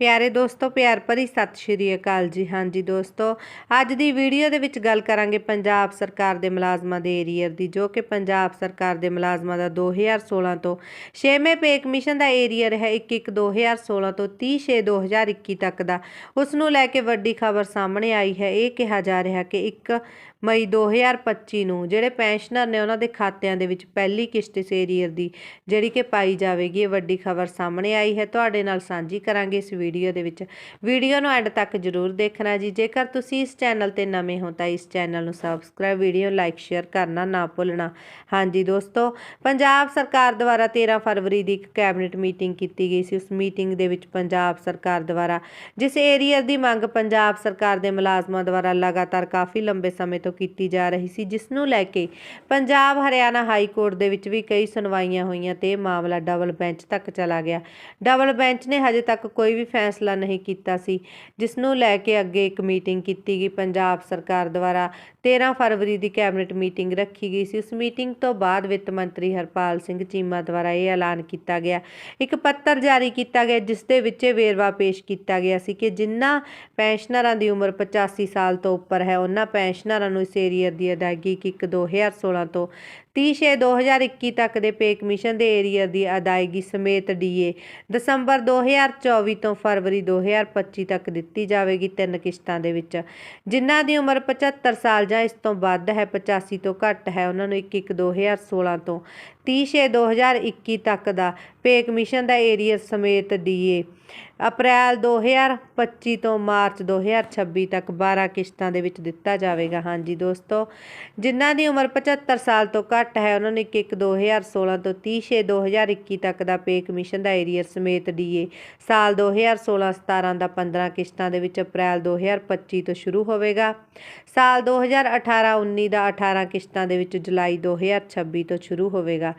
ਪਿਆਰੇ ਦੋਸਤੋ, ਪਿਆਰ ਭਰੀ ਸਤਿ ਸ਼੍ਰੀ ਅਕਾਲ ਜੀ। ਹਾਂਜੀ ਦੋਸਤੋ, ਅੱਜ ਦੀ ਵੀਡੀਓ ਦੇ ਵਿੱਚ ਗੱਲ ਕਰਾਂਗੇ ਪੰਜਾਬ ਸਰਕਾਰ ਦੇ ਮੁਲਾਜ਼ਮਾਂ ਦੇ ਏਰੀਅਰ ਦੀ, ਜੋ ਕਿ ਪੰਜਾਬ ਸਰਕਾਰ ਦੇ ਮੁਲਾਜ਼ਮਾਂ ਦਾ 2016 ਤੋਂ 6ਵੇਂ ਪੇ ਕਮਿਸ਼ਨ ਦਾ ਏਰੀਅਰ ਹੈ 1/1/2016 ਤੋਂ 30/6/2021 ਤੱਕ ਦਾ। ਉਸ ਨੂੰ ਲੈ ਕੇ ਵੱਡੀ ਖਬਰ ਸਾਹਮਣੇ ਆਈ ਹੈ। ਇਹ ਕਿਹਾ ਜਾ ਰਿਹਾ ਕਿ 1 ਮਈ 2025 ਨੂੰ ਜਿਹੜੇ ਪੈਨਸ਼ਨਰ ਨੇ ਉਹਨਾਂ ਦੇ ਖਾਤਿਆਂ ਦੇ ਵਿੱਚ ਪਹਿਲੀ ਕਿਸ਼ਤ ਇਸ ਏਰੀਅਰ ਦੀ ਜਿਹੜੀ ਕਿ ਪਾਈ ਜਾਵੇਗੀ, ਇਹ ਵੱਡੀ ਖਬਰ ਸਾਹਮਣੇ ਆਈ ਹੈ। ਤੁਹਾਡੇ ਨਾਲ ਸਾਂਝੀ ਕਰਾਂਗੇ ਇਸ ਵੀਡੀਓ ਦੇ ਵਿੱਚ। ਵੀਡੀਓ ਨੂੰ ਐਂਡ ਤੱਕ ਜ਼ਰੂਰ ਦੇਖਣਾ ਜੀ। ਜੇਕਰ ਤੁਸੀਂ ਇਸ ਚੈਨਲ ਤੇ ਨਵੇਂ ਹੋ ਤਾਂ ਇਸ ਚੈਨਲ ਨੂੰ ਸਬਸਕ੍ਰਾਈਬ, ਵੀਡੀਓ ਲਾਈਕ, ਸ਼ੇਅਰ ਕਰਨਾ ਨਾ ਭੁੱਲਣਾ। ਹਾਂਜੀ ਦੋਸਤੋ, ਪੰਜਾਬ ਸਰਕਾਰ ਦੁਆਰਾ 13 ਫਰਵਰੀ ਦੀ ਇੱਕ ਕੈਬਨਿਟ ਮੀਟਿੰਗ ਕੀਤੀ ਗਈ ਸੀ। ਉਸ ਮੀਟਿੰਗ ਦੇ ਵਿੱਚ ਪੰਜਾਬ ਸਰਕਾਰ ਦੁਆਰਾ, ਜਿਸ ਏਰੀਅਰ ਦੀ ਮੰਗ ਪੰਜਾਬ ਸਰਕਾਰ ਦੇ ਮੁਲਾਜ਼ਮਾਂ ਦੁਆਰਾ ਲਗਾਤਾਰ ਕਾਫੀ ਲੰਬੇ ਸਮੇਂ ਤੋਂ ਕੀਤੀ ਜਾ ਰਹੀ ਸੀ, ਜਿਸ ਨੂੰ ਲੈ ਕੇ ਪੰਜਾਬ ਹਰਿਆਣਾ ਹਾਈ ਕੋਰਟ ਦੇ ਵਿੱਚ ਵੀ ਕਈ ਸੁਣਵਾਈਆਂ ਹੋਈਆਂ ਤੇ ਇਹ ਮਾਮਲਾ ਡਬਲ ਬੈਂਚ ਤੱਕ ਚਲਾ ਗਿਆ। ਡਬਲ ਬੈਂਚ ਨੇ ਹਜੇ ਤੱਕ ਕੋਈ ਵੀ ਫੈਸਲਾ ਨਹੀਂ ਕੀਤਾ ਸੀ ਜਿਸ ਨੂੰ ਲੈ ਕੇ ਅੱਗੇ ਇੱਕ ਮੀਟਿੰਗ ਕੀਤੀ ਗਈ। ਪੰਜਾਬ ਸਰਕਾਰ ਦੁਆਰਾ 13 ਫਰਵਰੀ ਦੀ ਕੈਬਨਿਟ ਮੀਟਿੰਗ ਰੱਖੀ ਗਈ ਸੀ। ਉਸ ਮੀਟਿੰਗ ਤੋਂ ਬਾਅਦ ਵਿੱਤ ਮੰਤਰੀ ਹਰਪਾਲ ਸਿੰਘ ਚੀਮਾ ਦੁਆਰਾ ਇਹ ਐਲਾਨ ਕੀਤਾ ਗਿਆ। ਇੱਕ ਪੱਤਰ ਜਾਰੀ ਕੀਤਾ ਗਿਆ, ਜਿਸ ਦੇ ਵਿੱਚ ਇਹ ਵੇਰਵਾ ਪੇਸ਼ ਕੀਤਾ ਗਿਆ ਸੀ ਕਿ ਜਿਨ੍ਹਾਂ ਪੈਨਸ਼ਨਰਾਂ ਦੀ ਉਮਰ 85 ਸਾਲ ਤੋਂ ਉੱਪਰ ਹੈ, ਉਹਨਾਂ ਪੈਨਸ਼ਨਰਾਂ ਨੂੰ ਇਸ ਏਰੀਅਰ ਦੀ ਅਦਾਇਗੀ 1 2016 ਤੋਂ 30 ਛੇ 2021 ਤੱਕ ਦੇ ਪੇ ਕਮਿਸ਼ਨ ਦੇ ਏਰੀਅਰ ਦੀ ਅਦਾਇਗੀ ਸਮੇਤ ਡੀਏ ਦਸੰਬਰ 2024 ਤੋਂ ਫਰਵਰੀ 2025 ਤੱਕ ਦਿੱਤੀ ਜਾਵੇਗੀ ਤਿੰਨ ਕਿਸ਼ਤਾਂ ਦੇ ਵਿੱਚ। ਜਿਨ੍ਹਾਂ ਦੀ ਉਮਰ 75 ਸਾਲ ਜਾਂ ਇਸ ਤੋਂ ਵੱਧ ਹੈ 85 ਤੋਂ ਘੱਟ ਹੈ, ਉਹਨਾਂ ਨੂੰ 1 1 2016 ਤੋਂ 30 ਛੇ 2021 ਤੱਕ ਦਾ ਪੇ ਕਮਿਸ਼ਨ ਦਾ ਏਰੀਅਰ ਸਮੇਤ ਡੀਏ ਅਪ੍ਰੈਲ 2025 ਤੋਂ ਮਾਰਚ 2026 ਤੱਕ 12 ਕਿਸ਼ਤਾਂ ਦੇ ਵਿੱਚ ਦਿੱਤਾ ਜਾਵੇਗਾ। ਹਾਂਜੀ ਦੋਸਤੋ, ਜਿਨ੍ਹਾਂ ਦੀ ਉਮਰ 75 ਸਾਲ ਤੋਂ ਘੱਟ ਹੈ, ਉਹਨਾਂ ਨੂੰ 1 1 2016 ਤੋਂ 30 ਛੇ 2021 ਤੱਕ ਦਾ ਪੇ ਕਮਿਸ਼ਨ ਦਾ ਏਰੀਅਰ ਸਮੇਤ ਡੀਏ ਸਾਲ 2016 17 ਦਾ 15 ਕਿਸ਼ਤਾਂ ਦੇ ਵਿੱਚ ਅਪ੍ਰੈਲ 2025 ਤੋਂ ਸ਼ੁਰੂ ਹੋਵੇਗਾ ਸਾਲ 2018 19 ਦਾ 18 ਕਿਸ਼ਤਾਂ ਦੇ ਵਿੱਚ ਜੁਲਾਈ 2026 ਤੋਂ ਸ਼ੁਰੂ ਹੋਵੇਗਾ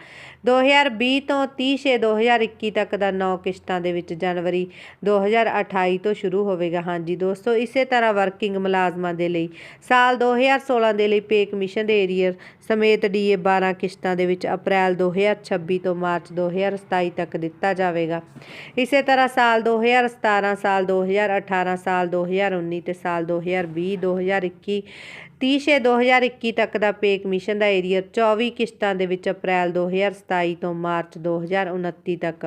2020 ਤੋਂ 30 ਛੇ 2021 ਤੱਕ ਦਾ 9 ਕਿਸ਼ਤਾਂ ਦੇ ਵਿੱਚ ਜਨਵਰੀ 2028 ਤੋਂ ਸ਼ੁਰੂ ਹੋਵੇਗਾ ਹਾਂਜੀ ਦੋਸਤੋ ਇਸੇ ਤਰ੍ਹਾਂ ਵਰਕਿੰਗ ਮੁਲਾਜ਼ਮਾਂ ਦੇ ਲਈ ਸਾਲ 2016 ਦੇ ਲਈ ਪੇ ਕਮਿਸ਼ਨ ਦੇ ਏਰੀਅਰ ਸਮੇਤ ਡੀਏ 12 ਕਿਸ਼ਤਾਂ ਦੇ ਵਿੱਚ ਅਪ੍ਰੈਲ 2026 ਤੋਂ ਮਾਰਚ 2027 ਤੱਕ ਦਿੱਤਾ ਜਾਵੇਗਾ ਇਸੇ ਤਰ੍ਹਾਂ ਸਾਲ 2017 ਸਾਲ 2018 ਸਾਲ 2019 ਤੇ ਸਾਲ 2020 2021 30 ਛੇ 2021 ਤੱਕ ਦਾ ਪੇ ਕਮਿਸ਼ਨ ਦਾ ਏਰੀਅਰ 24 ਕਿਸ਼ਤਾਂ ਦੇ ਵਿੱਚ ਅਪ੍ਰੈਲ 2027 ਤੋਂ ਮਾਰਚ 2029 ਤੱਕ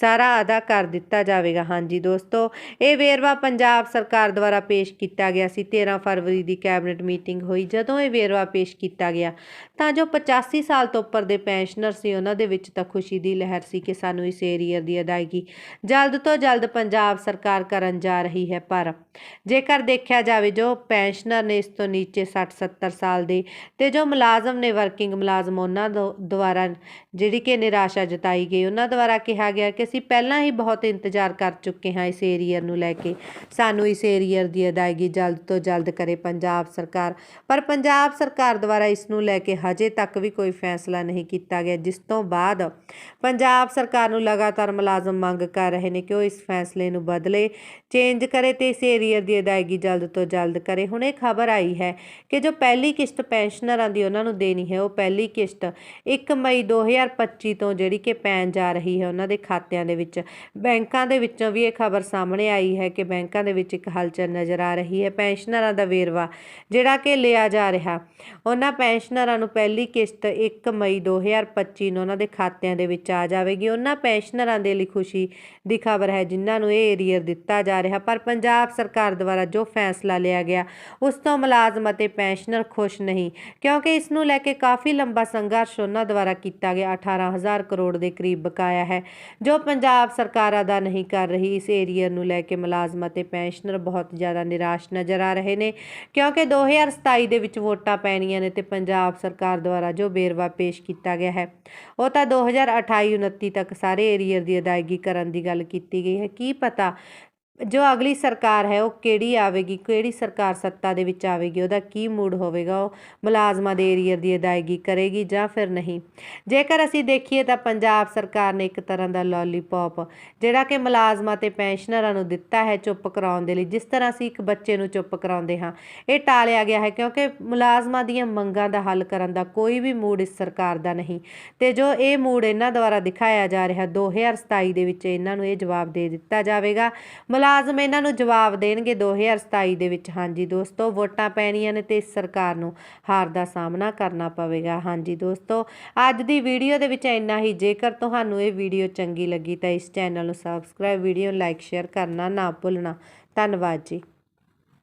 ਸਾਰਾ ਅਦਾ ਕਰ ਦਿੱਤਾ ਜਾਵੇਗਾ। ਹਾਂਜੀ ਦੋਸਤੋ, ਇਹ ਵੇਰਵਾ ਪੰਜਾਬ ਸਰਕਾਰ ਦੁਆਰਾ ਪੇਸ਼ ਕੀਤਾ ਗਿਆ ਸੀ। 13 ਫਰਵਰੀ ਦੀ ਕੈਬਨਿਟ ਮੀਟਿੰਗ ਹੋਈ। ਜਦੋਂ ਇਹ ਵੇਰਵਾ ਪੇਸ਼ ਕੀਤਾ ਗਿਆ, ਤਾਂ ਜੋ 85 ਸਾਲ ਤੋਂ ਉੱਪਰ ਦੇ ਪੈਨਸ਼ਨਰ ਸੀ, ਉਹਨਾਂ ਦੇ ਵਿੱਚ ਤਾਂ ਖੁਸ਼ੀ ਦੀ ਲਹਿਰ ਸੀ ਕਿ ਸਾਨੂੰ ਇਸ ਏਰੀਅਰ ਦੀ ਅਦਾਇਗੀ ਜਲਦ ਤੋਂ ਜਲਦ ਪੰਜਾਬ ਸਰਕਾਰ ਕਰਨ ਜਾ ਰਹੀ ਹੈ। ਪਰ ਜੇਕਰ ਦੇਖਿਆ ਜਾਵੇ, ਜੋ ਪੈਨਸ਼ਨਰ ਨੇ ਇਸ ਤੋਂ ਨੀਚੇ 60 70 ਸਾਲ ਦੇ ਤੇ ਜੋ ਮੁਲਾਜ਼ਮ ਨੇ ਵਰਕਿੰਗ ਮੁਲਾਜ਼ਮ ਉਹਨਾਂ ਦੋ- ਦੁਆਰਾ ਜਿਹੜੀ ਕਿ ਨਿਰਾਸ਼ਾ ਜਤਾਈ ਗਈ, ਉਹਨਾਂ ਦੁਆਰਾ ਕਿਹਾ ਗਿਆ ਕਿ ਅਸੀਂ ਪਹਿਲਾਂ ਹੀ ਬਹੁਤ ਇੰਤਜ਼ਾਰ ਕਰ ਚੁੱਕੇ ਹਾਂ ਇਸ ਏਰੀਅਰ ਨੂੰ ਲੈ ਕੇ। ਸਾਨੂੰ ਇਸ ਏਰੀਅਰ ਦੀ ਅਦਾਇਗੀ ਜਲਦ ਤੋਂ ਜਲਦ ਕਰੇ ਪੰਜਾਬ ਸਰਕਾਰ। ਪਰ ਪੰਜਾਬ ਸਰਕਾਰ ਦੁਆਰਾ ਇਸ ਨੂੰ ਲੈ ਕੇ ਹਜੇ ਤੱਕ ਵੀ ਕੋਈ ਫੈਸਲਾ ਨਹੀਂ ਕੀਤਾ ਗਿਆ, ਜਿਸ ਤੋਂ ਬਾਅਦ ਪੰਜਾਬ ਸਰਕਾਰ ਨੂੰ ਲਗਾਤਾਰ ਮੁਲਾਜ਼ਮ ਮੰਗ ਕਰ ਰਹੇ ਨੇ ਕਿ ਉਹ ਇਸ ਫੈਸਲੇ ਨੂੰ ਬਦਲੇ ਚੇਂਜ ਕਰੇ ਤੇ ਇਸ ਏਰੀਅਰ ਦੀ ਅਦਾਇਗੀ ਜਲਦ ਤੋਂ ਜਲਦ ਕਰੇ। ਹੁਣ ਇਹ ਖਬਰ ਆਈ ਹੈ ਕਿ ਜੋ ਪਹਿਲੀ ਕਿਸ਼ਤ ਪੈਨਸ਼ਨਰਾਂ ਦੀ ਉਹਨਾਂ ਨੂੰ ਦੇਣੀ ਹੈ, ਉਹ ਪਹਿਲੀ ਕਿਸ਼ਤ 1 ਮਈ 2025 ਤੋਂ ਜਿਹੜੀ ਕਿ ਪੈਣ ਜਾ ਰਹੀ ਹੈ ਉਹਨਾਂ ਦੇ ਖਾਤਿਆਂ ਦੇ ਵਿੱਚ। ਬੈਂਕਾਂ ਦੇ ਵਿੱਚੋਂ ਵੀ ਇਹ ਖਬਰ ਸਾਹਮਣੇ ਆਈ ਹੈ ਕਿ ਬੈਂਕਾਂ ਦੇ ਵਿੱਚ ਇੱਕ ਹਲਚਲ ਨਜ਼ਰ ਆ ਰਹੀ ਹੈ। ਪੈਨਸ਼ਨਰਾਂ ਦਾ ਵੇਰਵਾ ਜਿਹੜਾ ਕਿ ਲਿਆ ਜਾ ਰਿਹਾ, ਉਹਨਾਂ ਪੈਨਸ਼ਨਰਾਂ ਨੂੰ ਪਹਿਲੀ ਕਿਸ਼ਤ 1 ਮਈ 2025 ਨੂੰ ਉਹਨਾਂ ਦੇ ਖਾਤਿਆਂ ਦੇ ਵਿੱਚ ਆ ਜਾਵੇਗੀ। ਉਹਨਾਂ ਪੈਨਸ਼ਨਰਾਂ ਦੇ ਲਈ ਖੁਸ਼ੀ ਦੀ ਖਬਰ ਹੈ ਜਿਨ੍ਹਾਂ ਨੂੰ ਇਹ ਏਰੀਅਰ ਦਿੱਤਾ ਜਾ ਰਿਹਾ, ਪਰ ਪੰਜਾਬ ਸਰਕਾਰ ਦੁਆਰਾ ਜੋ ਫੈਸਲਾ ਲਿਆ ਗਿਆ, ਉਸ ਤੋਂ ਮੁਲਾਜ਼ਮ ਅਤੇ ਪੈਨਸ਼ਨਰ ਖੁਸ਼ ਨਹੀਂ, ਕਿਉਂਕਿ ਇਸ ਨੂੰ ਲੈ ਕੇ ਕਾਫੀ ਲੰਬਾ ਸੰਘਰਸ਼ ਉਹਨਾਂ ਦੁਆਰਾ ਕੀਤਾ ਗਿਆ। 18000 ਕਰੋੜ ਦੇ ਕਰੀਬ ਬਕਾਇਆ ਹੈ, ਜੋ ਪੰਜਾਬ ਸਰਕਾਰ ਅਦਾ ਨਹੀਂ ਕਰ ਰਹੀ। ਇਸ ਏਰੀਅਰ ਨੂੰ ਲੈ ਕੇ ਮੁਲਾਜ਼ਮ ਅਤੇ ਪੈਨਸ਼ਨਰ ਬਹੁਤ ਜ਼ਿਆਦਾ ਨਿਰਾਸ਼ ਨਜ਼ਰ ਆ ਰਹੇ ਨੇ, ਕਿਉਂਕਿ 2027 ਦੇ ਵਿੱਚ ਵੋਟਾਂ ਪੈਣੀਆਂ ਨੇ ਤੇ ਪੰਜਾਬ ਸਰਕਾਰ ਦੁਆਰਾ ਜੋ ਵੇਰਵਾ ਪੇਸ਼ ਕੀਤਾ ਗਿਆ ਹੈ, ਉਹ ਤਾਂ 2028 29 ਤੱਕ ਸਾਰੇ ਏਰੀਅਰ ਦੀ ਅਦਾਇਗੀ ਕਰਨ ਦੀ ਗੱਲ ਕੀਤੀ ਗਈ ਹੈ। ਕੀ ਪਤਾ ਜੋ ਅਗਲੀ ਸਰਕਾਰ ਹੈ, ਉਹ ਕਿਹੜੀ ਆਵੇਗੀ? ਕਿਹੜੀ ਸਰਕਾਰ ਸੱਤਾ ਦੇ ਵਿੱਚ ਆਵੇਗੀ? ਉਹਦਾ ਕੀ ਮੂਡ ਹੋਵੇਗਾ? ਉਹ ਮੁਲਾਜ਼ਮਾਂ ਦੇ ਏਰੀਅਰ ਦੀ ਅਦਾਇਗੀ ਕਰੇਗੀ ਜਾਂ ਫਿਰ ਨਹੀਂ? ਜੇਕਰ ਅਸੀਂ ਦੇਖੀਏ ਤਾਂ ਪੰਜਾਬ ਸਰਕਾਰ ਨੇ ਇੱਕ ਤਰ੍ਹਾਂ ਦਾ ਲੋਲੀਪੌਪ ਜਿਹੜਾ ਕਿ ਮੁਲਾਜ਼ਮਾਂ ਤੇ ਪੈਨਸ਼ਨਰਾਂ ਨੂੰ ਦਿੱਤਾ ਹੈ ਚੁੱਪ ਕਰਾਉਣ ਦੇ ਲਈ, ਜਿਸ ਤਰ੍ਹਾਂ ਅਸੀਂ ਇੱਕ ਬੱਚੇ ਨੂੰ ਚੁੱਪ ਕਰਾਉਂਦੇ ਹਾਂ। ਇਹ ਟਾਲਿਆ ਗਿਆ ਹੈ ਕਿਉਂਕਿ ਮੁਲਾਜ਼ਮਾਂ ਦੀਆਂ ਮੰਗਾਂ ਦਾ ਹੱਲ ਕਰਨ ਦਾ ਕੋਈ ਵੀ ਮੂਡ ਇਸ ਸਰਕਾਰ ਦਾ ਨਹੀਂ। ਤੇ ਜੋ ਇਹ ਮੂਡ ਇਹਨਾਂ ਦੁਆਰਾ ਦਿਖਾਇਆ ਜਾ ਰਿਹਾ 2027 ਦੇ ਵਿੱਚ ਇਹਨਾਂ ਨੂੰ ਇਹ ਜਵਾਬ ਦੇ ਦਿੱਤਾ ਜਾਵੇਗਾ। ਮੁਲਾ ਮੁਲਾਜ਼ਮ ਇਹਨਾਂ ਨੂੰ ਜਵਾਬ ਦੇਣਗੇ 2027 ਦੇ ਵਿੱਚ। ਹਾਂਜੀ ਦੋਸਤੋ, ਵੋਟਾਂ ਪੈਣੀਆਂ ਨੇ ਤੇ ਇਸ ਸਰਕਾਰ ਨੂੰ ਹਾਰ ਦਾ ਸਾਹਮਣਾ ਕਰਨਾ ਪਵੇਗਾ। ਹਾਂਜੀ ਦੋਸਤੋ, ਅੱਜ ਦੀ ਵੀਡੀਓ ਦੇ ਵਿੱਚ ਇੰਨਾ ਹੀ। ਜੇਕਰ ਤੁਹਾਨੂੰ ਇਹ ਵੀਡੀਓ ਚੰਗੀ ਲੱਗੀ ਤਾਂ ਇਸ ਚੈਨਲ ਨੂੰ ਸਬਸਕ੍ਰਾਈਬ ਵੀਡੀਓ ਲਾਈਕ ਸ਼ੇਅਰ ਕਰਨਾ ਨਾ ਭੁੱਲਣਾ। ਧੰਨਵਾਦ ਜੀ।